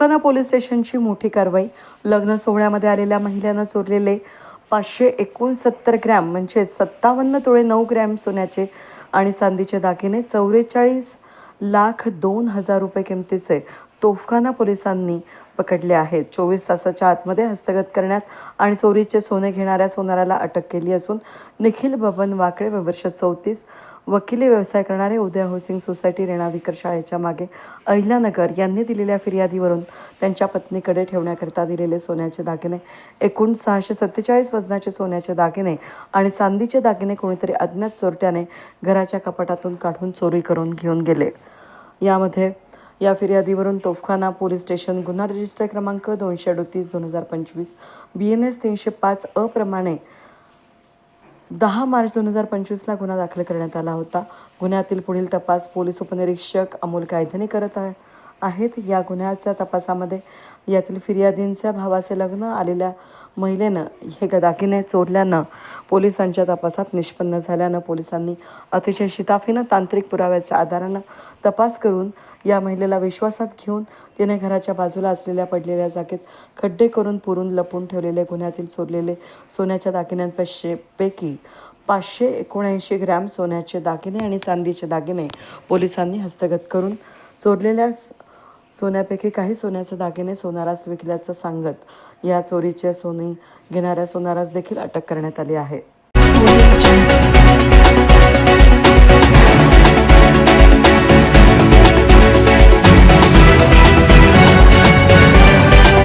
तोफखाना police स्टेशनची मोठी कारवाई. लग्न सोहळ्यामध्ये आलेल्या महिलेनं चोरलेले पाचशे एकोणसत्तर ग्रॅम म्हणजे सत्तावन्न तोळे नऊ ग्रॅम सोन्याचे आणि चांदीचे दागिने चौवेचाळीस लाख दोन हजार रुपये किमतीचे तोफखाना पोलिसांनी पकडले आहेत. चोवीस तासाच्या आतमध्ये हस्तगत करण्यात आणि चोरीचे सोने घेणाऱ्या सोनाराला अटक केली असून निखिल बबन वाकळे व वर्ष चौतीस वकिली व्यवसाय करणारे उदय हाऊसिंग सोसायटी रेणाविकर शाळेच्या मागे अहिल्यानगर यांनी दिलेल्या फिर्यादीवरून त्यांच्या पत्नीकडे ठेवण्याकरिता दिलेले सोन्याचे दागिने एकूण सहाशे सत्तेचाळीस वजनाचे सोन्याचे दागिने आणि चांदीचे दागिने कोणीतरी अज्ञात चोरट्याने घराच्या कपाटातून काढून चोरी करून घेऊन गेले. यामध्ये या फिर्यादीवरून तोफखाना पोलीस स्टेशन गुन्हा रजिस्टर क्रमांक दोनशे अडतीस दोन हजार पंचवीस बी एन एस तीनशे पाच अ प्रमाणे दहा मार्च दोन हजार पंचवीसला गुन्हा दाखल करण्यात आला होता. गुन्ह्यातील पुढील तपास पोलीस उपनिरीक्षक अमोल कायधने करत आहे. आहेत. या गुन्ह्याच्या तपासामध्ये यातील फिर्यादींच्या भावाचे लग्न आलेल्या महिलेनं हे ग- दागिने चोरल्यानं पोलिसांच्या तपासात निष्पन्न झाल्यानं पोलिसांनी अतिशय शिताफीनं तांत्रिक पुराव्याच्या आधारानं तपास करून या महिलेला विश्वासात घेऊन तिने घराच्या बाजूला असलेल्या पडलेल्या जागेत खड्डे करून पुरून लपून ठेवलेले गुन्ह्यातील चोरलेले सोन्याच्या दागिन्यांपेक्षा पैकी पाचशे एकोणऐंशी ग्रॅम सोन्याचे दागिने आणि चांदीचे दागिने पोलिसांनी हस्तगत करून चोरलेल्या सोन्यापैकी काही सोन्याचे दागिने सोनारास विकल्याचं सांगत या चोरीच्या सोनी घेणाऱ्या सोनारास देखील अटक करण्यात आली आहे.